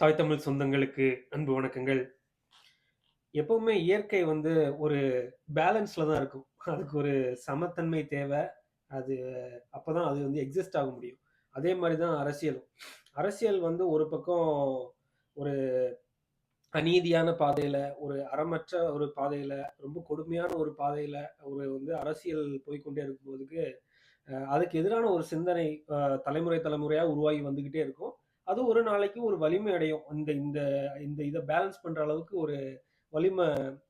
தாய் தமிழ் சொந்தங்களுக்கு அன்பு வணக்கங்கள். எப்பவுமே இயற்கை வந்து ஒரு பேலன்ஸ்ல தான் இருக்கும். அதுக்கு ஒரு சமத்தன்மை தேவை அது அப்பதான் அது வந்து எக்ஸிஸ்ட் ஆக முடியும். அதே மாதிரி தான் அரசியலும். அரசியல் வந்து ஒரு பக்கம் ஒரு அநீதியான பாதையில, ஒரு அறமற்ற ஒரு பாதையில, ரொம்ப கொடுமையான ஒரு பாதையில ஒரு வந்து அரசியல் போய்க்கொண்டே இருக்கும்போதுக்கு, போதுக்கு அதுக்கு எதிரான ஒரு சிந்தனை தலைமுறை தலைமுறையா உருவாகி வந்துகிட்டே இருக்கும். அது ஒரு நாளைக்கு ஒரு வலிமை அடையும். இந்த இந்த இந்த இதை பேலன்ஸ் பண்ற அளவுக்கு ஒரு வலிமை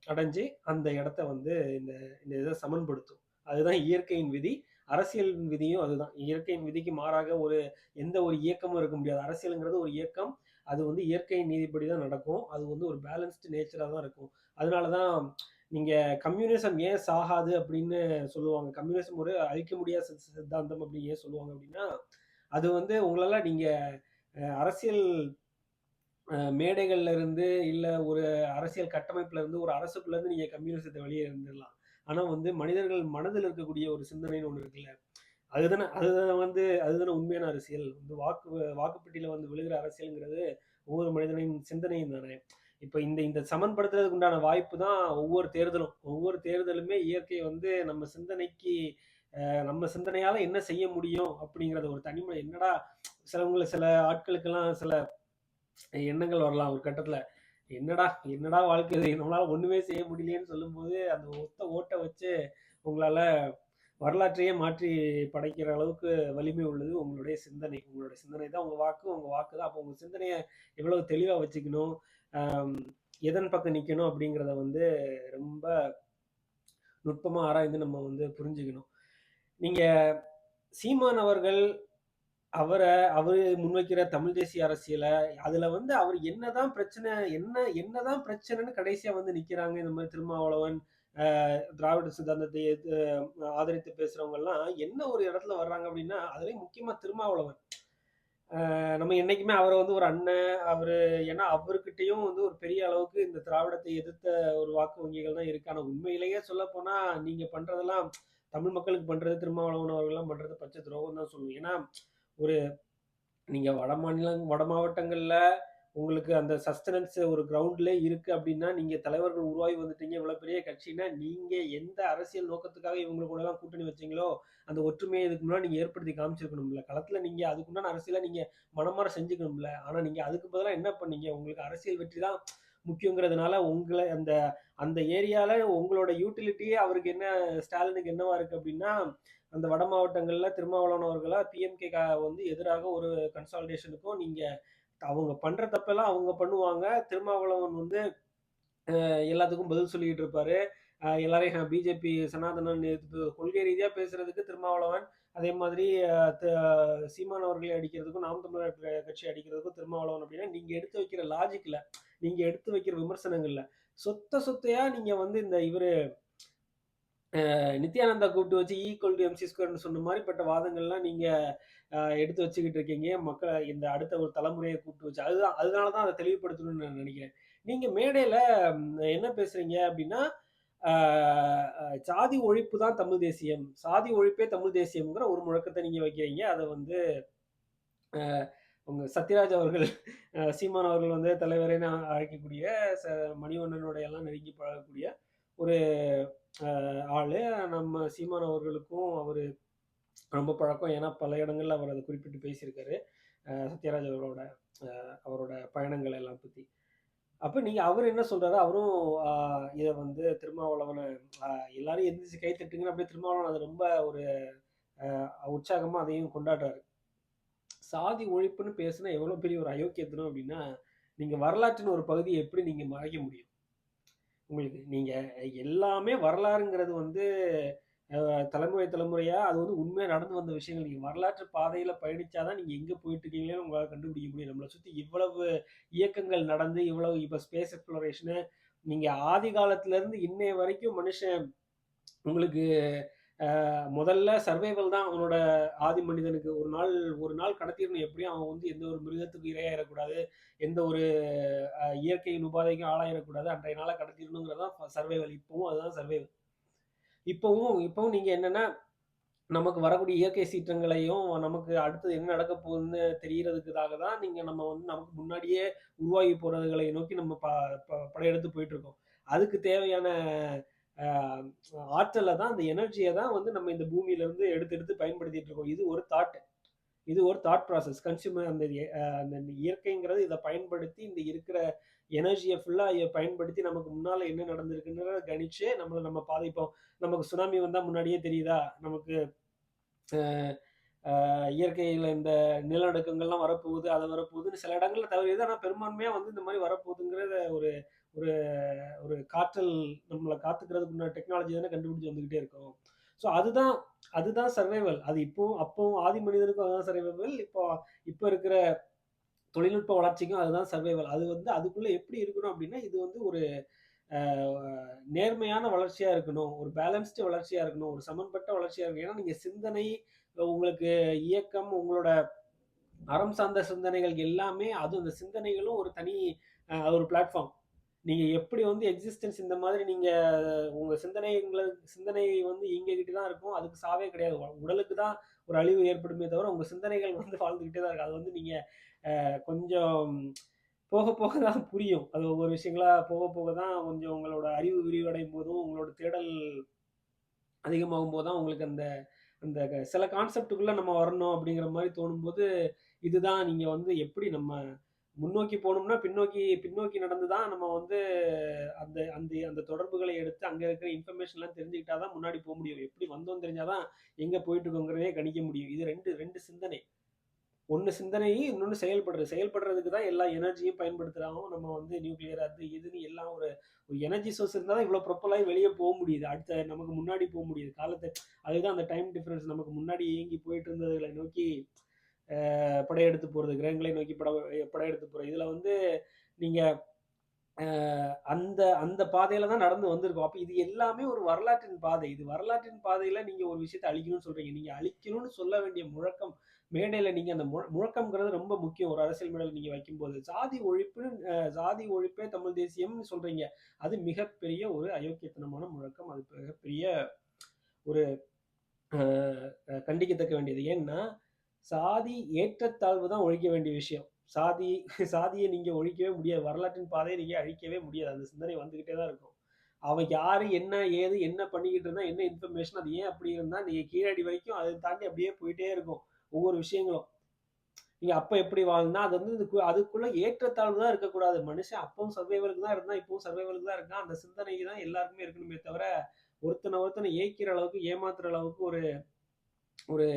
அடைஞ்சு, அந்த இடத்த வந்து இந்த இந்த இதை சமன்படுத்தும். அதுதான் இயற்கையின் விதி. அரசியலின் விதியும் அதுதான். இயற்கையின் விதிக்கு மாறாக ஒரு எந்த ஒரு இயக்கமும் இருக்க முடியாது. அரசியலுங்கிறது ஒரு இயக்கம். அது வந்து இயற்கையின் நீதிப்படி தான் நடக்கும். அது வந்து ஒரு பேலன்ஸ்டு நேச்சராக தான் இருக்கும். அதனால தான் நீங்கள் கம்யூனிசம் ஏன் சாகாது அப்படின்னு சொல்லுவாங்க. கம்யூனிசம் ஒரு அழிக்க முடியாத சித்தாந்தம் அப்படின்னு ஏன் சொல்லுவாங்க அப்படின்னா, அது வந்து உங்களால் நீங்கள் அரசியல் மேடைகள்ல இருந்து, இல்ல ஒரு அரசியல் கட்டமைப்புல இருந்து, ஒரு அரசுக்குள்ள இருந்து நீங்க கம்யூனிசத்தை வெளியே இருந்துடலாம் ஆனா வந்து மனிதர்கள் மனதில் இருக்கக்கூடிய ஒரு சிந்தனைன்னு ஒண்ணு இருக்குல்ல. அதுதானே அதுதானே வந்து அதுதானே உண்மையான அரசியல். வந்து வாக்கு வாக்குப்பட்டியில வந்து விழுகிற அரசியல்ங்கிறது ஒவ்வொரு மனிதனின் சிந்தனையும் தானே. இப்ப இந்த இந்த சமன்படுத்துறதுக்கு உண்டான வாய்ப்பு தான் ஒவ்வொரு தேர்தலும். ஒவ்வொரு தேர்தலுமே இயற்கை வந்து நம்ம சிந்தனைக்கு நம்ம சிந்தனையால என்ன செய்ய முடியும் அப்படிங்கறத ஒரு தனிமனை என்னடா சிலவங்களை சில ஆட்களுக்கெல்லாம் சில எண்ணங்கள் வரலாம் ஒரு கட்டத்தில் என்னடா என்னடா வாழ்க்கை நம்மளால் ஒன்றுமே செய்ய முடியலையேன்னு சொல்லும்போது, அந்த ஒத்த ஓட்டை வச்சு உங்களால் வரலாற்றையே மாற்றி படைக்கிற அளவுக்கு வலிமை உள்ளது உங்களுடைய சிந்தனை. உங்களுடைய சிந்தனை தான் உங்கள் வாக்கு, உங்கள் வாக்கு தான். அப்போ உங்கள் சிந்தனையை எவ்வளவு தெளிவாக வச்சுக்கணும், எதன் பக்கம் நிற்கணும் அப்படிங்கிறத வந்து ரொம்ப நுட்பமாக ஆராய்ந்து நம்ம வந்து புரிஞ்சுக்கணும். நீங்கள் சீமான் அவர்கள் அவர அவரு முன்வைக்கிற தமிழ் தேசிய அரசியல, அதுல வந்து அவர் என்னதான் பிரச்சனை என்ன என்னதான் பிரச்சனைன்னு கடைசியா வந்து நிக்கிறாங்க. இந்த மாதிரி திருமாவளவன், திராவிட சித்தாந்தத்தை எது ஆதரித்து பேசுறவங்கலாம் என்ன ஒரு இடத்துல வர்றாங்க அப்படின்னா, அதுலயும் முக்கியமா திருமாவளவன். நம்ம என்னைக்குமே அவரை வந்து ஒரு அண்ணன், அவரு ஏன்னா அவர்கிட்டயும் வந்து ஒரு பெரிய அளவுக்கு இந்த திராவிடத்தை எதிர்த்த ஒரு வாக்கு வங்கிகள் தான் இருக்கு. ஆனா உண்மையிலேயே சொல்லப்போனா, நீங்க பண்றதெல்லாம் தமிழ் மக்களுக்கு பண்றது திருமாவளவன் அவர்கள்லாம் பண்றது பச்சை துரோகம் தான் சொல்லுவோம் ஏன்னா, ஒரு நீங்க வட மாநிலம் வட மாவட்டங்கள்ல உங்களுக்கு அந்த சஸ்டனன்ஸ் ஒரு கிரவுண்ட்லே இருக்கு அப்படின்னா, நீங்க தலைவர்கள் உருவாகி வந்துட்டீங்க. இவ்வளவு பெரிய கட்சின்னா, நீங்க எந்த அரசியல் நோக்கத்துக்காக இவங்க கூடலாம் கூட்டணி வச்சீங்களோ, அந்த ஒற்றுமையை இதுக்கு முன்னாடி நீங்க ஏற்படுத்தி காமிச்சிருக்கணும்ல. களத்துல நீங்க அதுக்குண்டான அரசியல நீங்க மனமாற செஞ்சுக்கணும்ல. ஆனா நீங்க அதுக்கு பதிலாக என்ன பண்ணீங்க? உங்களுக்கு அரசியல் வெற்றி தான் முக்கியங்கிறதுனால, உங்களை அந்த அந்த ஏரியால உங்களோட யூட்டிலிட்டியே அவருக்கு என்ன ஸ்டாலினுக்கு என்னவா இருக்கு அப்படின்னா, அந்த வட மாவட்டங்களில் திருமாவளவன் அவர்களா பிஎம்கே வந்து எதிராக ஒரு கன்சால்டேஷனுக்கும் நீங்கள் அவங்க பண்ணுற தப்பெல்லாம் அவங்க பண்ணுவாங்க. திருமாவளவன் வந்து எல்லாத்துக்கும் பதில் சொல்லிக்கிட்டு இருப்பாரு. எல்லாரையும் பிஜேபி சனாதனன் கொள்கை ரீதியாக பேசுறதுக்கு திருமாவளவன், அதே மாதிரி த சீமான் அவர்களை அடிக்கிறதுக்கும், நாம் தமிழர் கட்சி அடிக்கிறதுக்கும் திருமாவளவன் அப்படின்னா, நீங்கள் எடுத்து வைக்கிற லாஜிக்கில் நீங்கள் எடுத்து வைக்கிற விமர்சனங்களில் சொத்த சொத்தையாக நீங்கள் வந்து இந்த இவரு நித்யானந்தா கூப்பிட்டு வச்சு ஈக்குவல் டு எம்சி ஸ்கொயர்னு சொன்ன மாதிரிப்பட்ட வாதங்கள்லாம் நீங்கள் எடுத்து வச்சுக்கிட்டு இருக்கீங்க. மக்களை இந்த அடுத்த ஒரு தலைமுறையை கூப்பிட்டு வச்சு. அதுதான் அதனால தான் அதை தெளிவுபடுத்தணும்னு நான் நினைக்கிறேன் நீங்கள் மேடையில் என்ன பேசுகிறீங்க அப்படின்னா "சாதி ஒழிப்பு தான் தமிழ் தேசியம். சாதி ஒழிப்பே தமிழ் தேசியம்ங்கிற ஒரு முழக்கத்தை நீங்கள் வைக்கிறீங்க. அதை வந்து உங்கள் சத்யராஜ் அவர்கள் சீமான் அவர்கள் வந்து தலைவரே நான் அழைக்கக்கூடிய ச மணிவண்ணனுடைய எல்லாம் நெருங்கி பழகக்கூடிய ஒரு ஆள் ஆளு. நம்ம சீமான் அவர்களுக்கும் அவர் ரொம்ப பழக்கம். ஏன்னா, பல இடங்களில் அவர் அதை குறிப்பிட்டு பேசியிருக்காரு. சத்யராஜ் அவரோட அவரோட பயணங்கள் எல்லாம் பற்றி அப்போ நீங்கள் அவர் என்ன சொல்கிறாரு அவரும் இதை வந்து திருமாவளவனை எல்லாரும் எந்திரிச்சு கை தட்டுங்கன்னு அப்படியே திருமாவளவன் அது ரொம்ப ஒரு உற்சாகமாக அதையும் கொண்டாடுறாரு. சாதி ஒழிப்புன்னு பேசுனா எவ்வளோ பெரிய ஒரு அயோக்கியத்தனம் அப்படின்னா, நீங்கள் வரலாற்றின் ஒரு பகுதியை எப்படி நீங்கள் மறைக்க முடியும்? உங்களுக்கு நீங்கள் எல்லாமே வரலாறுங்கிறது வந்து தலைமுறை தலைமுறையாக அது வந்து உண்மையாக நடந்து வந்த விஷயங்கள். நீங்கள் வரலாற்று பாதையில் பயணித்தாதான் தான் எங்கே போயிட்டு இருக்கீங்களே உங்களால் கண்டுபிடிக்க முடியும். நம்மளை சுற்றி இவ்வளவு இயக்கங்கள் நடந்து, இவ்வளவு இப்போ ஸ்பேஸ் எக்ஸ்ப்ளோரேஷனு நீங்கள் ஆதி காலத்துலேருந்து இன்னைய வரைக்கும் மனுஷன் உங்களுக்கு முதல்ல சர்வைவல் தான் அவனோட ஆதி மனிதனுக்கு. ஒரு நாள் ஒரு நாள் கடத்திடணும் எப்படியும் அவன் வந்து எந்த ஒரு மிருகத்துக்கும் இரையாயிடக்கூடாது எந்த ஒரு இயற்கையின் உபாதைக்கும் ஆளாயிடக்கூடாது அன்றைய நாள கடத்திடணுங்கிறது தான் சர்வைவல். இப்பவும் அதுதான் சர்வைவல். இப்பவும் இப்பவும் நீங்க என்னன்னா, நமக்கு வரக்கூடிய இயற்கை சீற்றங்களையும், நமக்கு அடுத்தது என்ன நடக்க போகுதுன்னு தெரியறதுக்காக தான் நீங்க நம்ம வந்து நமக்கு முன்னாடியே உருவாகி போறதுகளை நோக்கி நம்ம ப ப படையெடுத்து போயிட்டுருக்கோம். அதுக்கு தேவையான ஆற்றலை தான் அந்த எனர்ஜியை தான் வந்து நம்ம இந்த பூமியிலேருந்து எடுத்து எடுத்து பயன்படுத்திட்டு இருக்கோம். இது ஒரு தாட். இது ஒரு தாட் ப்ராசஸ். கன்சியூமர் அந்த அந்த இயற்கைங்கிறது இதை பயன்படுத்தி இந்த இருக்கிற எனர்ஜியை ஃபுல்லாக இதை பயன்படுத்தி நமக்கு முன்னால் என்ன நடந்திருக்குன்றத கணிச்சு நம்மளை நம்ம பாதிப்போம். நமக்கு சுனாமி வந்தால் முன்னாடியே தெரியுதா? நமக்கு இயற்கையில் இந்த நிலநடுக்கங்கள்லாம் வரப்போகுது, அது வரப்போகுதுன்னு சில இடங்களில் தவறியது. ஆனால் பெரும்பான்மையாக வந்து இந்த மாதிரி வரப்போகுதுங்கிறத ஒரு ஒரு ஒரு காற்றல் நம்மளை காத்துக்கிறதுக்கு டெக்னாலஜி தானே கண்டுபிடிச்சு வந்துகிட்டே இருக்கும் ஸோ அதுதான் அதுதான் சர்வைவல். அது இப்போ அப்போ ஆதி மனிதனுக்கும் அதுதான் சர்வைவல். இப்போ இப்போ இருக்கிற தொழில்நுட்ப வளர்ச்சிக்கும் அதுதான் சர்வைவல். அது வந்து அதுக்குள்ள எப்படி இருக்கணும் அப்படின்னா, இது வந்து ஒரு நேர்மையான வளர்ச்சியா இருக்கணும். ஒரு பேலன்ஸ்டு வளர்ச்சியா இருக்கணும். ஒரு சமன்பட்ட வளர்ச்சியா இருக்கணும். ஏன்னா நீங்க சிந்தனை, உங்களுக்கு இயக்கம், உங்களோட அறம் சார்ந்த சிந்தனைகள் எல்லாமே அதுவும் அந்த சிந்தனைகளும் ஒரு தனி ஒரு பிளாட்ஃபார்ம். நீங்க எப்படி வந்து எக்ஸிஸ்டன்ஸ் இந்த மாதிரி நீங்க உங்க சிந்தனைங்கள சிந்தனை வந்து இயங்கிக்கிட்டு தான் இருக்கும். அதுக்கு சாவே கிடையாது. உடலுக்கு தான் ஒரு அழிவு ஏற்படுமே தவிர, உங்க சிந்தனைகள் வந்து வாழ்ந்துகிட்டே தான் இருக்கு. அது வந்து நீங்க கொஞ்சம் போக போக தான் புரியும். அது ஒவ்வொரு விஷயங்களா போக போக தான் கொஞ்சம் உங்களோட அறிவு விரிவடையும் போதும், உங்களோட தேடல் அதிகமாகும்போது தான் உங்களுக்கு அந்த அந்த சில கான்செப்ட்டுக்குள்ள நம்ம வரணும் அப்படிங்கிற மாதிரி தோணும்போது, இதுதான் நீங்க வந்து எப்படி நம்ம முன்னோக்கி போகணும்னா பின்னோக்கி பின்னோக்கி நடந்து தான் நம்ம வந்து அந்த அந்த அந்த தொடர்புகளை எடுத்து அங்கே இருக்கிற இன்ஃபர்மேஷன்லாம் தெரிஞ்சுக்கிட்டா தான் முன்னாடி போக முடியும். எப்படி வந்தோம்னு தெரிஞ்சாதான் தான் போயிட்டு இருக்கோங்கிறதே கணிக்க முடியும். இது 2 2 சிந்தனை. ஒன்று சிந்தனை, இன்னொன்று செயல்படுறது. செயல்படுறதுக்கு தான் எல்லா எனர்ஜியும் பயன்படுத்துகிறாங்க நம்ம வந்து நியூக்ளியர் அது இதுன்னு எல்லாம் ஒரு ஒரு எனர்ஜி சோர்ஸ் இருந்தால் தான் இவ்வளோ ப்ரொப்பலாகி வெளியே போக முடியுது. அடுத்த நமக்கு முன்னாடி போக முடியுது. காலத்தை அதுதான் அந்த டைம் டிஃப்ரென்ஸ் நமக்கு முன்னாடி இயங்கி போயிட்டு இருந்ததுகளை நோக்கி படையெடுத்து போகிறது கிரகங்களை நோக்கி பட படையெடுத்து போகிறது இதில் வந்து நீங்கள் அந்த அந்த பாதையில தான் நடந்து வந்திருக்கோம். அப்போ இது எல்லாமே ஒரு வரலாற்றின் பாதை. இது வரலாற்றின் பாதையில நீங்க ஒரு விஷயத்தை அழிக்கணும்னு சொல்றீங்க. நீங்க அழிக்கணும்னு சொல்ல வேண்டிய முழக்கம் மேடையில நீங்க அந்த மு முழக்கம்ங்கிறது ரொம்ப முக்கியம். ஒரு அரசியல் மேடையில் நீங்க வைக்கும்போது. ஜாதி ஒழிப்புன்னு சாதி ஜாதி ஒழிப்பே தமிழ் தேசியம்னு சொல்றீங்க. அது மிகப்பெரிய ஒரு அயோக்கியத்தனமான முழக்கம். அது மிகப்பெரிய ஒரு கண்டிக்கத்தக்க வேண்டியது. ஏன்னா, சாதி ஏற்றத்தாழ்வு தான் ஒழிக்க வேண்டிய விஷயம். சாதி சாதியை நீங்க ஒழிக்கவே முடியாது. வரலாற்றின் பாதையை நீங்க அழிக்கவே முடியாது. அந்த சிந்தனை வந்துகிட்டே தான் இருக்கும். அவன் யாரு, என்ன, ஏது, என்ன பண்ணிக்கிட்டு இருந்தா என்ன இன்ஃபர்மேஷன், அது ஏன் அப்படி இருந்தா நீங்க கீழடி வரைக்கும் அதை தாண்டி அப்படியே போயிட்டே இருக்கும். ஒவ்வொரு விஷயங்களும். நீங்க அப்ப எப்படி வாழ்ந்தா, அது வந்து இதுக்கு அதுக்குள்ள ஏற்றத்தாழ்வு தான் இருக்கக்கூடாது. மனுஷன் அப்பவும் சர்வைவலுக்கு தான் இருந்தா இப்பவும் சர்வைவலுக்கு தான் இருக்கான். அந்த சிந்தனை தான் எல்லாருக்குமே இருக்கணுமே தவிர, ஒருத்தனை ஒருத்தனை ஏக்கிற அளவுக்கு, ஏமாத்துற அளவுக்கு ஒரு ஒரு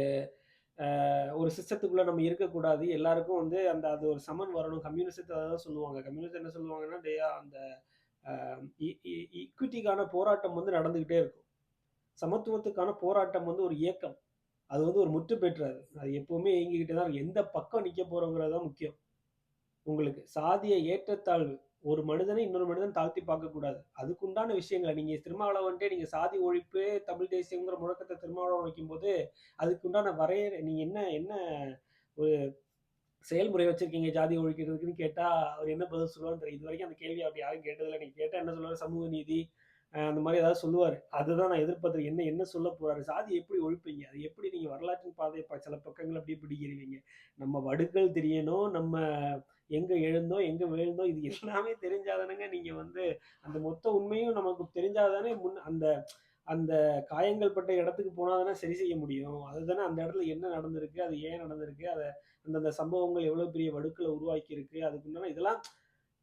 ஒரு சிஸ்டத்துக்குள்ளே நம்ம இருக்கக்கூடாது. எல்லாருக்கும் வந்து அந்த அது ஒரு சமன் வரணும். கம்யூனிசத்த தான் சொல்லுவாங்க. கம்யூனிஸ்ட் என்ன சொல்லுவாங்கன்னா, டே அந்த இ இ ஈக்விட்டிக்கான போராட்டம் வந்து நடந்துக்கிட்டே இருக்கும். சமத்துவத்துக்கான போராட்டம் வந்து ஒரு இயக்கம். அது வந்து ஒரு முற்று பெற்றாது. அது எப்பவுமே இயங்கிக்கிட்டே தான் எந்த பக்கம் நிற்க போகிறோங்கிறது தான் முக்கியம். உங்களுக்கு சாதிய ஏற்றத்தாழ்வு. ஒரு மனிதனை இன்னொரு மனிதன் தாழ்த்தி பார்க்கக்கூடாது. அதுக்குண்டான விஷயங்களை நீங்க திருமாவளவன்ட்டே நீங்க சாதி ஒழிப்பு, தமிழ் தேசியங்கிற முழக்கத்தை திருமாவளவன் வைக்கும்போது, அதுக்குண்டான வரைய நீங்க என்ன என்ன ஒரு செயல்முறை வச்சிருக்கீங்க ஜாதி ஒழிக்கிறதுக்குன்னு கேட்டா, அவர் என்ன பதில் சொல்லுவான்னு தெரியும். இதுவரைக்கும் அந்த கேள்வி அப்படி யாரும் கேட்டதில்லை நீங்க கேட்டா என்ன சொல்லுவாரு? சமூக நீதி, அந்த மாதிரி ஏதாவது சொல்லுவார் அதுதான் நான் எதிர்பார்த்து என்ன என்ன சொல்ல போகிறாரு சாதி எப்படி ஒழிப்பீங்க? அது எப்படி நீங்கள் வரலாற்றின் பாதை ப சில பக்கங்கள் அப்படியே பிடிக்கிறீங்க? நம்ம வடுக்கள் தெரியணும். நம்ம எங்கே எழுந்தோம், எங்கே விழுந்தோம் இது எல்லாமே தெரிஞ்சாதானுங்க நீங்கள் வந்து அந்த மொத்த உண்மையும் நமக்கு தெரிஞ்சாதானே முன் அந்த அந்த காயங்கள் பட்ட இடத்துக்கு போனால் தானே சரி செய்ய முடியும். அதுதானே அந்த இடத்துல என்ன நடந்திருக்கு? அது ஏன் நடந்திருக்கு? அதை அந்தந்த சம்பவங்கள் எவ்வளோ பெரிய வடுக்களை உருவாக்கியிருக்கு? அதுக்குண்டான இதெல்லாம்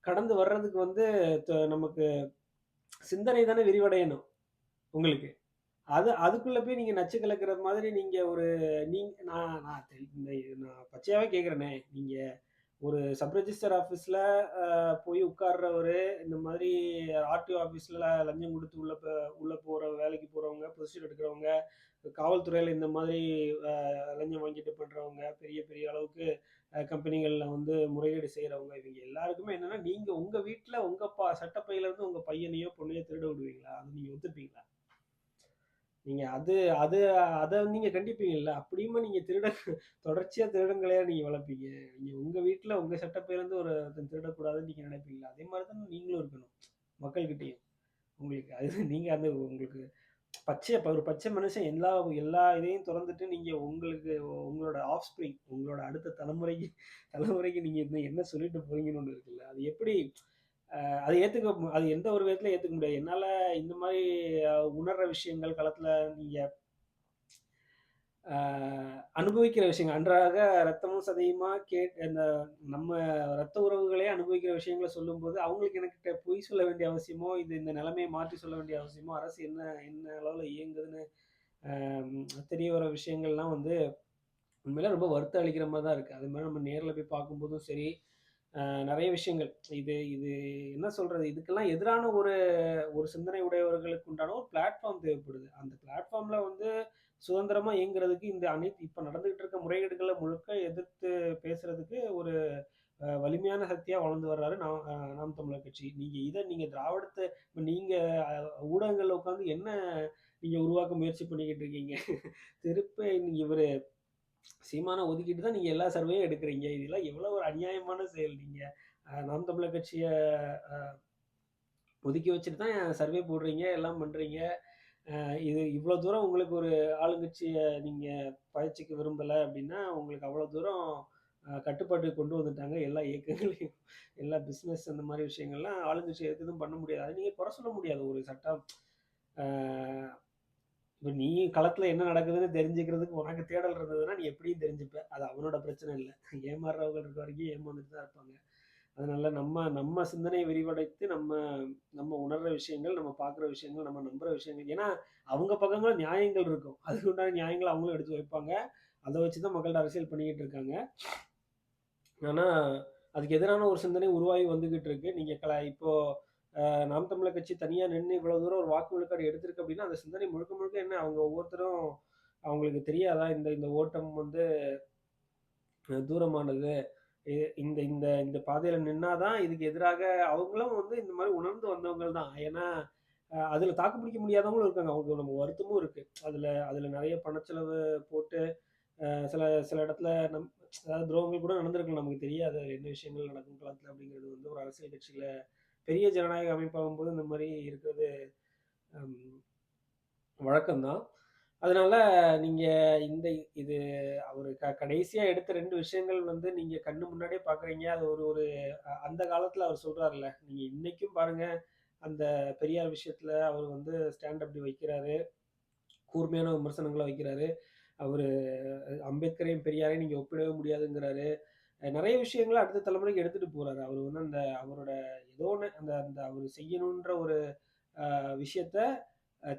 கடந்து வர்றதுக்கு வந்து த நமக்கு சிந்தனை தானே விரிவடையணும் உங்களுக்கு. அது அதுக்குள்ள போய் நீங்க நச்சு கலக்கிற மாதிரி நீங்க ஒரு நீ நான் நான் நான் பச்சையாவே கேட்குறேனே நீங்க ஒரு சப் ரெஜிஸ்டர் ஆஃபீஸில் போய் உட்கார்றவர் இந்த மாதிரி ஆர்டிஓ ஆஃபீஸில் லஞ்சம் கொடுத்து உள்ளே ப உள்ளே போகிற வேலைக்கு போகிறவங்க பொசிஷன் எடுக்கிறவங்க, காவல்துறையில் இந்த மாதிரி லஞ்சம் வாங்கிட்டு பண்ணுறவங்க பெரிய பெரிய அளவுக்கு கம்பெனிகளில் வந்து முறைகேடு செய்கிறவங்க இவங்க எல்லாருக்குமே என்னன்னா, நீங்கள் உங்கள் வீட்டில் உங்கள் பா சட்டப்பையிலேருந்து உங்கள் பையனையோ, பொண்ணையோ திருட விடுவீங்களா? அது நீங்கள் ஒத்துப்பீங்களா? நீங்க அது அது அதை நீங்க கண்டிப்பீங்கல்ல. அப்படியுமா நீங்க திருட தொடர்ச்சியா திருடங்களையா நீங்க வளர்ப்பீங்க? நீங்க உங்க வீட்ல உங்க சட்டப்பையிலருந்து ஒருத்தன் திருடக்கூடாதுன்னு நீங்க நினைப்பீங்களா? அதே மாதிரி தான் நீங்களும் இருக்கணும். மக்கள்கிட்டயும். உங்களுக்கு அது நீங்க அந்த உங்களுக்கு பச்சை ஒரு பச்சை மனுஷன் எல்லா எல்லா இதையும் திறந்துட்டு நீங்க உங்களுக்கு உங்களோட ஆஃப் ஸ்ப்ரிங் உங்களோட அடுத்த தலைமுறைக்கு தலைமுறைக்கு நீங்க இன்னும் என்ன சொல்லிட்டு போறீங்கன்னு ஒன்று இருக்குல்ல. அது எப்படி அதை ஏற்றுக்க மு அது எந்த ஒரு விதத்துல ஏற்றுக்க முடியாது. என்னால் இந்த மாதிரி அ உணர்ற விஷயங்கள் களத்தில் நீங்கள் அனுபவிக்கிற விஷயங்கள் அன்றாக ரத்தமும் சதையுமா கேட் அந்த நம்ம ரத்த உறவுகளே அனுபவிக்கிற விஷயங்களை சொல்லும்போது, அவங்களுக்கு எனக்கிட்ட பொய் சொல்ல வேண்டிய அவசியமோ, இது இந்த நிலைமையை மாற்றி சொல்ல வேண்டிய அவசியமோ, அரசு என்ன என்ன அளவில் இயங்குதுன்னு தெரிய வர விஷயங்கள்லாம் வந்து உண்மையில ரொம்ப வருத்தம் அளிக்கிற மாதிரி தான் இருக்குது அது மாதிரி நம்ம நேரில் போய் பார்க்கும்போதும் சரி, நிறைய விஷயங்கள் இது இது என்ன சொல்றது? இதுக்கெல்லாம் எதிரான ஒரு ஒரு சிந்தனை உடையவர்களுக்கு உண்டான ஒரு பிளாட்ஃபார்ம் தேவைப்படுது. அந்த பிளாட்ஃபார்ம்ல வந்து சுதந்திரமா இயங்குறதுக்கு இந்த அனைத்து இப்ப நடந்துகிட்டு இருக்க முறைகேடுகளை முழுக்க எதிர்த்து பேசுறதுக்கு ஒரு வலிமையான சக்தியா வளர்ந்து வர்றாரு நாம் நாம் தமிழர் கட்சி. நீங்க இதை நீங்க திராவிடத்தை இப்ப நீங்க ஊடகங்கள்ல உட்காந்து என்ன நீங்க உருவாக்க முயற்சி பண்ணிக்கிட்டு இருக்கீங்க? திருப்பி நீங்க இவரு சீமான ஒதுக்கிட்டு தான் நீங்க எல்லா சர்வேயும் எடுக்கிறீங்க இதெல்லாம் எவ்வளவு ஒரு அநியாயமான செயல் நீங்க. நாம் தமிழர் கட்சியை ஒதுக்கி வச்சுட்டு தான் சர்வே போடுறீங்க, எல்லாம் பண்றீங்க. இது இவ்வளோ தூரம் உங்களுக்கு ஒரு ஆளுங்கட்சியை நீங்க பயிற்சிக்க விரும்பல அப்படின்னா உங்களுக்கு அவ்வளோ தூரம் கட்டுப்பாட்டுக்கு கொண்டு வந்துட்டாங்க. எல்லா இயக்கங்களையும், எல்லா பிஸ்னஸ் அந்த மாதிரி விஷயங்கள்லாம் ஆளுங்கட்சி எதுவும் பண்ண முடியாது. அதை நீங்கள் குறை சொல்ல முடியாது. ஒரு சட்டம் இப்ப நீ களத்துல என்ன நடக்குதுன்னு தெரிஞ்சுக்கிறதுக்கு உனக்கு தேடல் இருந்ததுன்னா, நீ எப்படியும் தெரிஞ்சுப்ப. அது அவனோட பிரச்சனை இல்லை ஏமாறுறவங்க இருக்க வரைக்கும் ஏமாந்துட்டு தான் இருப்பாங்க. அதனால நம்ம நம்ம சிந்தனை விரிவடைத்து, நம்ம நம்ம உணர்ற விஷயங்கள், நம்ம பார்க்குற விஷயங்கள், நம்ம நம்புற விஷயங்கள் ஏன்னா, அவங்க பக்கங்களும் நியாயங்கள் இருக்கும். அதுக்கு உண்டான நியாயங்கள் அவங்களும் எடுத்து வைப்பாங்க. அதை வச்சு தான் மக்கள்கிட்ட அரசியல் பண்ணிக்கிட்டு இருக்காங்க. ஆனால் அதுக்கு எதிரான ஒரு சிந்தனை உருவாகி வந்துக்கிட்டு இருக்கு. நீங்கள் கல இப்போது நாம் தமிழர் கட்சி தனியாக நின்று இவ்வளோ தூரம் ஒரு வாக்கு விழுக்காடு எடுத்திருக்கு அப்படின்னா அந்த சிந்தனை முழுக்க முழுக்க என்ன அவங்க ஒவ்வொருத்தரும் அவங்களுக்கு தெரியாதா? இந்த இந்த ஓட்டம் வந்து தூரமானது. இந்த இந்த இந்த பாதையில் நின்னாதான் இதுக்கு எதிராக அவங்களும் வந்து இந்த மாதிரி உணர்ந்து வந்தவங்கள் தான். ஏன்னா, அதில் தாக்கு பிடிக்க முடியாதவங்களும் இருக்காங்க. அவங்களுக்கு நம்ம வருத்தமும் இருக்குது அதில் அதில் நிறைய பணச்செலவு போட்டு, சில சில இடத்துல நம் அதாவது துரோகங்கள் கூட நடந்திருக்கலாம். நமக்கு தெரியாது. என்ன விஷயங்கள் நடக்கும் காலத்தில் அப்படிங்கிறது வந்து ஒரு அரசியல் கட்சியில் பெரிய ஜனநாயக அமைப்பாகும்போது இந்த மாதிரி இருக்கிறது வழக்கம்தான் வழக்கம் தான். அதனால நீங்க இந்த இது அவரு க கடைசியா எடுத்த ரெண்டு விஷயங்கள் வந்து நீங்க கண்ணு முன்னாடியே பார்க்குறீங்க. அது ஒரு ஒரு அந்த காலத்துல அவர் சொல்றாருல்ல, நீங்க இன்னைக்கும் பாருங்க, அந்த பெரியார் விஷயத்துல அவர் வந்து ஸ்டாண்ட் அப்படி வைக்கிறாரு. கூர்மையான விமர்சனங்களை வைக்கிறாரு. அவரு அம்பேத்கரையும், பெரியாரையும் நீங்க ஒப்பிடவே முடியாதுங்கிறாரு. நிறைய விஷயங்களை அடுத்த தலைமுறைக்கு எடுத்துட்டு போறாரு. அவர் வந்து அந்த அவரோட ஏதோ ஒன்று அந்த அந்த அவர் செய்யணுன்ற ஒரு விஷயத்த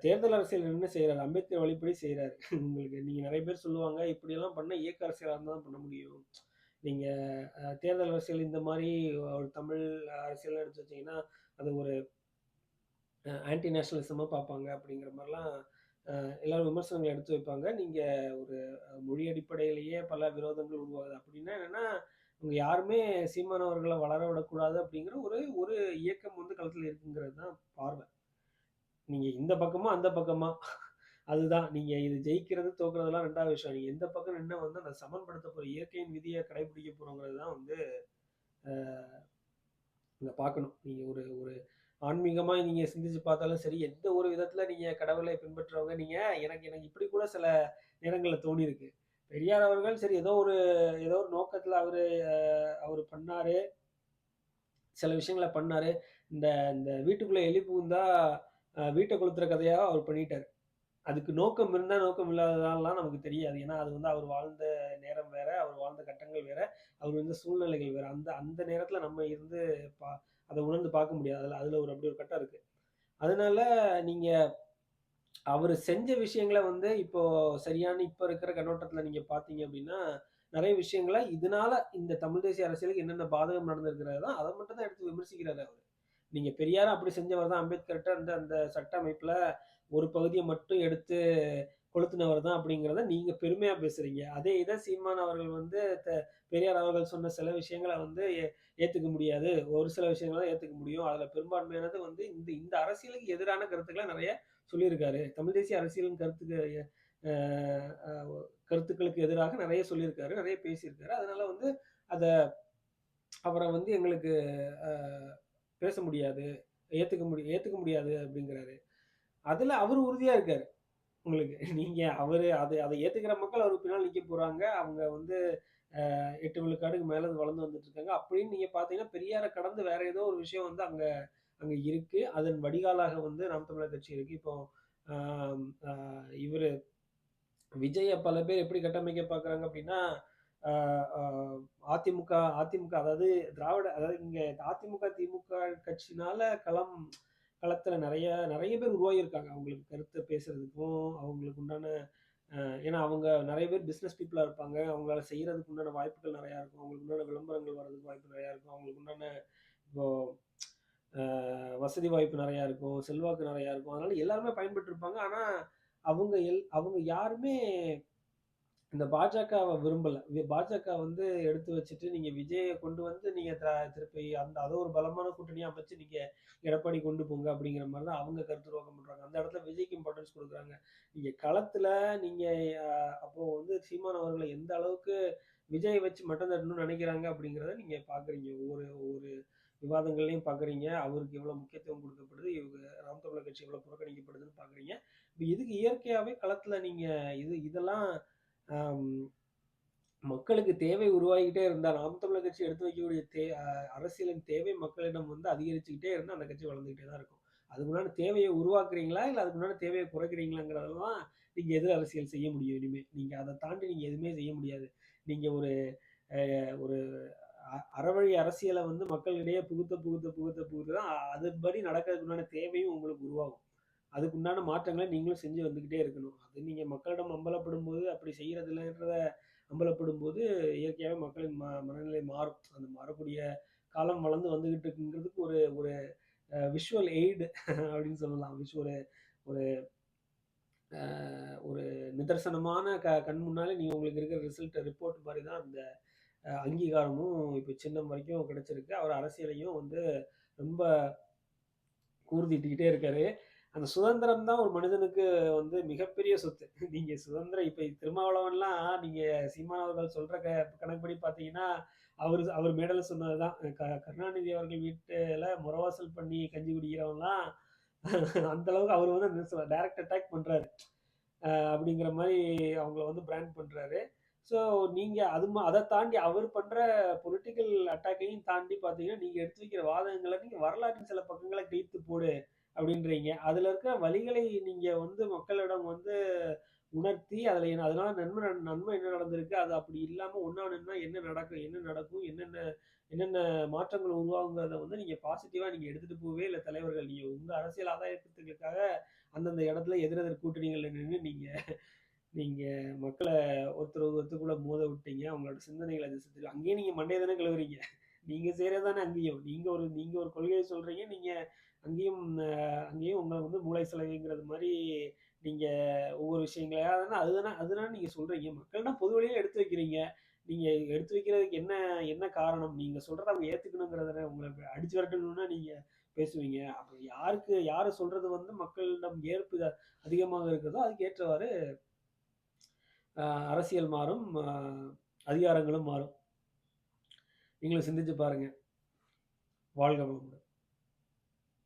தேர்தல் அரசியல் நின்று செய்கிறாரு அம்பேத்கர் வழிப்படி செய்கிறாரு உங்களுக்கு நீங்கள் நிறைய பேர் சொல்லுவாங்க, இப்படியெல்லாம் பண்ண இயக்க அரசியலாக இருந்தால் தான் பண்ண முடியும். நீங்கள் தேர்தல் அரசியல் இந்த மாதிரி ஒரு தமிழ் அரசியல்லாம் எடுத்து வச்சீங்கன்னா, அது ஒரு ஆன்டி நேஷனலிசமாக பார்ப்பாங்க அப்படிங்கிற மாதிரிலாம் எல்லாரும் விமர்சனங்களை எடுத்து வைப்பாங்க. நீங்கள் ஒரு மொழி அடிப்படையிலேயே பல விரோதங்கள் உருவாகுது. அப்படின்னா என்னென்னா இவங்க யாருமே சீமான் வளர விடக்கூடாது அப்படிங்கிற ஒரு ஒரு இயக்கம் வந்து களத்தில் இருக்குங்கிறது தான் பார்வை. நீங்கள் இந்த பக்கமா, அந்த பக்கமா அதுதான். நீங்கள் இது ஜெயிக்கிறது, தோக்குறதெல்லாம் ரெண்டாவது விஷயம். நீங்கள் எந்த பக்கம் என்ன வந்து அந்த சமன்படுத்த போகிற இயற்கையின் விதியை கடைபிடிக்க போகிறோங்கிறது தான் வந்து இங்கே பார்க்கணும். நீங்கள் ஒரு ஒரு ஆன்மீகமா நீங்க சிந்திச்சு பார்த்தாலும் சரி, எந்த ஒரு விதத்துல நீங்க கடவுளை பின்பற்றுறவங்க நீங்க எனக்கு எனக்கு இப்படி கூட சில நேரங்களில் தோணியிருக்கு. பெரியார் அவர்கள் சரி ஏதோ ஒரு ஏதோ ஒரு நோக்கத்துல அவரு அவர் அவரு பண்ணாரு. சில விஷயங்கள பண்ணாரு. இந்த இந்த வீட்டுக்குள்ள எலி புகுந்தா வீட்டை கொளுத்துற கதையாக அவர் பண்ணிட்டாரு. அதுக்கு நோக்கம் இருந்தா, நோக்கம் இல்லாததாலாம் நமக்கு தெரியாது. ஏன்னா, அது வந்து அவர் வாழ்ந்த நேரம் வேற, அவர் வாழ்ந்த கட்டங்கள் வேற, அவர் வந்து சூழ்நிலைகள் வேற. அந்த அந்த நேரத்துல நம்ம இருந்து பா அதை உணர்ந்து பார்க்க முடியாது. அதில் அதில் ஒரு அப்படி ஒரு கட்டம் இருக்கு. அதனால நீங்கள் அவர் செஞ்ச விஷயங்களை வந்து இப்போ சரியான இப்போ இருக்கிற கண்ணோட்டத்தில் நீங்கள் பார்த்தீங்க அப்படின்னா, நிறைய விஷயங்கள இதனால இந்த தமிழ் தேசிய அரசியலுக்கு என்னென்ன பாதகம் நடந்திருக்கிறது தான் அதை மட்டும் தான் எடுத்து விமர்சிக்கிறாரு அவர் நீங்கள் பெரியாரும் அப்படி செஞ்சவர் தான். அம்பேத்கர்கிட்ட அந்த அந்த சட்ட அமைப்பில் ஒரு பகுதியை மட்டும் எடுத்து கொளுத்தினவர் தான் அப்படிங்கிறத நீங்க பெருமையா பேசுறீங்க. அதே இதை சீமான் அவர்கள் வந்து பெரியார் அவர்கள் சொன்ன சில விஷயங்களை வந்து ஏ ஏத்துக்க முடியாது. ஒரு சில விஷயங்களை தான் ஏத்துக்க முடியும். அதுல பெரும்பான்மையானது வந்து இந்த இந்த அரசியலுக்கு எதிரான கருத்துக்களை நிறைய சொல்லியிருக்காரு. தமிழ் தேசிய அரசியலின் கருத்துக்கு கருத்துக்களுக்கு எதிராக நிறைய சொல்லியிருக்காரு. நிறைய பேசியிருக்காரு. அதனால வந்து அத அவரை வந்து எங்களுக்கு பேச முடியாது. ஏத்துக்க முடியும் ஏத்துக்க முடியாது அப்படிங்கிறாரு. அதுல அவர் உறுதியா இருக்காரு. உங்களுக்கு. நீங்க அவரு அது அதை ஏத்துக்கிற மக்கள் அவருக்கு பின்னால் நிக்க போறாங்க. அவங்க வந்து எட்டு விழுக்காடுக்கு மேல வளர்ந்து வந்துட்டு இருக்காங்க. அப்படின்னு நீங்க பாத்தீங்கன்னா பெரியார கடந்து வேற ஏதோ ஒரு விஷயம் வந்து அங்க அங்க இருக்கு. அதன் வடிகாலாக வந்து நாம் தமிழர் கட்சி இருக்கு. இப்போ இவர் இவரு விஜய பல பேர் எப்படி கட்டமைக்க பார்க்குறாங்க அப்படின்னா, அதிமுக அதிமுக அதாவது திராவிட அதாவது இங்க அதிமுக, திமுக கட்சினால களம் களத்தில் நிறைய நிறைய பேர் உருவாகியிருக்காங்க. அவங்களுக்கு கருத்தை பேசுறதுக்கும், அவங்களுக்கு உண்டான ஏன்னா அவங்க நிறைய பேர் பிஸ்னஸ் பீப்புளாக இருப்பாங்க. அவங்களால செய்கிறதுக்கு உண்டான வாய்ப்புகள் நிறையா இருக்கும். அவங்களுக்கு உண்டான விளம்பரங்கள் வர்றதுக்கு வாய்ப்பு நிறையா இருக்கும். அவங்களுக்கு உண்டான இப்போ வசதி வாய்ப்பு நிறையா இருக்கும். செல்வாக்கு நிறையா இருக்கும். அதனால எல்லாருமே பயன்பட்டுருப்பாங்க. ஆனால் அவங்க எல் அவங்க யாருமே இந்த பாஜகவை விரும்பல. பாஜக வந்து எடுத்து வச்சுட்டு, நீங்க விஜயை கொண்டு வந்து நீங்க திருப்பி அந்த அதை ஒரு பலமான கூட்டணியாக அமைச்சு நீங்க எடப்பாடி கொண்டு போங்க அப்படிங்கிற மாதிரி தான் அவங்க கருத்து ரோக்கம் பண்றாங்க. அந்த இடத்துல விஜய்க்கு இம்பார்ட்டன்ஸ் கொடுக்குறாங்க நீங்க களத்துல நீங்க அ அப்போ வந்து சீமான் அவர்களை எந்த அளவுக்கு விஜய் வச்சு மட்டம் தட்டணும்னு நினைக்கிறாங்க அப்படிங்கிறத நீங்க பார்க்குறீங்க. ஒவ்வொரு ஒவ்வொரு விவாதங்கள்லையும் பார்க்குறீங்க. அவருக்கு எவ்வளோ முக்கியத்துவம் கொடுக்கப்படுது இவங்க நாம் தமிழர் கட்சி எவ்வளோ புறக்கணிக்கப்படுதுன்னு பார்க்குறீங்க. இப்போ இதுக்கு இயற்கையாகவே களத்தில் நீங்கள் இது இதெல்லாம் மக்களுக்கு தேவை உருவாகிக்கிட்டே இருந்தால் நாம் தமிழர் கட்சி எடுத்து வைக்கக்கூடிய தே அரசியலின் தேவை மக்களிடம் வந்து அதிகரிச்சுக்கிட்டே இருந்தால் அந்த கட்சி வளர்ந்துகிட்டே தான் இருக்கும். அதுக்குண்டான தேவையை உருவாக்குறீங்களா? இல்லை அதுக்குண்டான முன்னாடி தேவையை குறைக்கிறீங்களாங்கிறதெல்லாம் நீங்கள் எதிர் அரசியல் செய்ய முடியும் இனிமேல் நீங்கள் அதை தாண்டி நீங்கள் எதுவுமே செய்ய முடியாது. நீங்கள் ஒரு ஒரு அ அறவழி அரசியலை வந்து மக்களிடையே புகுத்த புகுத்த புகுத்த புகுத்து தான் அதன்படி நடக்கிறதுக்கு உண்டான தேவையும் உங்களுக்கு உருவாகும். அதுக்குண்டான மாற்றங்களை நீங்களும் செஞ்சு வந்துக்கிட்டே இருக்கணும். அது நீங்கள் மக்களிடம் அம்பலப்படும்போது, அப்படி செய்றதில்லன்றத அம்பலப்படும்போது, இயற்கையாகவே மக்களின் ம மனநிலை மாறும். அந்த மாறக்கூடிய காலம் வளர்ந்து வந்துக்கிட்டு இருக்குங்கிறதுக்கு ஒரு ஒரு விஷுவல் எய்ட் அப்படின்னு சொல்லலாம். விஷ் ஒரு ஒரு ஒரு நிதர்சனமான க கண் முன்னாலே நீங்கள் உங்களுக்கு இருக்கிற ரிசல்ட் ரிப்போர்ட் மாதிரி தான் அந்த அங்கீகாரமும் இப்போ சின்னம் வரைக்கும் கிடச்சிருக்கு அவர் அரசியலையும் வந்து ரொம்ப கூர்தீட்டிக்கிட்டே இருக்காரு. அந்த சுதந்திரம் தான் ஒரு மனிதனுக்கு வந்து மிகப்பெரிய சொத்து. நீங்க சுதந்திரம் இப்ப திருமாவளவன்லாம் நீங்க சீமான் அவர்கள் சொல்ற க கணக்குப்படி பாத்தீங்கன்னா அவரு அவர் மேடையில சொன்னது தான். க கருணாநிதி அவர்கள் வீட்டுல முறவாசல் பண்ணி கஞ்சி குடிக்கிறவன்லாம் அந்த அளவுக்கு அவர் வந்து டைரக்ட் அட்டாக் பண்றாரு. அப்படிங்கிற மாதிரி அவங்கள வந்து பிராண்ட் பண்றாரு. ஸோ நீங்க அது அதை தாண்டி அவர் பண்ற பொலிட்டிக்கல் அட்டாக்கையும் தாண்டி பார்த்தீங்கன்னா, நீங்க எடுத்து வைக்கிற வாதங்களை நீங்க வரலாற்றின் சில பக்கங்களை கிழித்து போடு அப்படின்றீங்க. அதுல இருக்கிற வழிகளை நீங்க வந்து மக்களிடம் வந்து உணர்த்தி, அதுல அதனால நன்மை ந நன்மை என்ன நடந்திருக்கு? அது அப்படி இல்லாம ஒன்னா நின்னா என்ன நடக்கும்? என்ன நடக்கும்? என்னென்ன என்னென்ன மாற்றங்கள் உருவாகுங்கிறத வந்து நீங்க பாசிட்டிவா நீங்க எடுத்துட்டு போவே இல்லை தலைவர்கள். நீங்க உங்க அரசியல் ஆதாயத்துக்காக அந்தந்த இடத்துல எதிர் எதிர் கூட்டணிகள்ல நின்று நீங்க நீங்க மக்களை ஒருத்தர் ஒருத்தருக்குள்ள மோத விட்டீங்க. அவங்களோட சிந்தனைகளை திசை அங்கேயே அங்கேயும் நீங்க மண்டே தானே கழுவுறீங்க. நீங்க செய்யறதானே தானே அங்கேயும். நீங்க ஒரு நீங்க ஒரு கொள்கையை சொல்றீங்க. நீங்க அங்கேயும் அங்கேயும் உங்களை வந்து மூளை செலவைங்கிறது மாதிரி நீங்கள் ஒவ்வொரு விஷயங்களையா தானே அதுதானே அதுதானே நீங்கள் சொல்கிறீங்க மக்கள்னா பொது வழியில் எடுத்து வைக்கிறீங்க. நீங்கள் எடுத்து வைக்கிறதுக்கு என்ன என்ன காரணம்? நீங்கள் சொல்கிறத அவங்க ஏற்றுக்கணுங்கிறத உங்களை அடித்து அடிச்சு நீங்கள் பேசுவீங்க. அப்புறம் யாருக்கு யார் சொல்கிறது வந்து மக்களிடம் ஏற்பு அதிகமாக இருக்கிறதோ, அதுக்கு ஏற்றவாறு அரசியல் மாறும். அதிகாரங்களும் மாறும். நீங்களும் சிந்திச்சு பாருங்கள் வாழ்க வளமுடன்.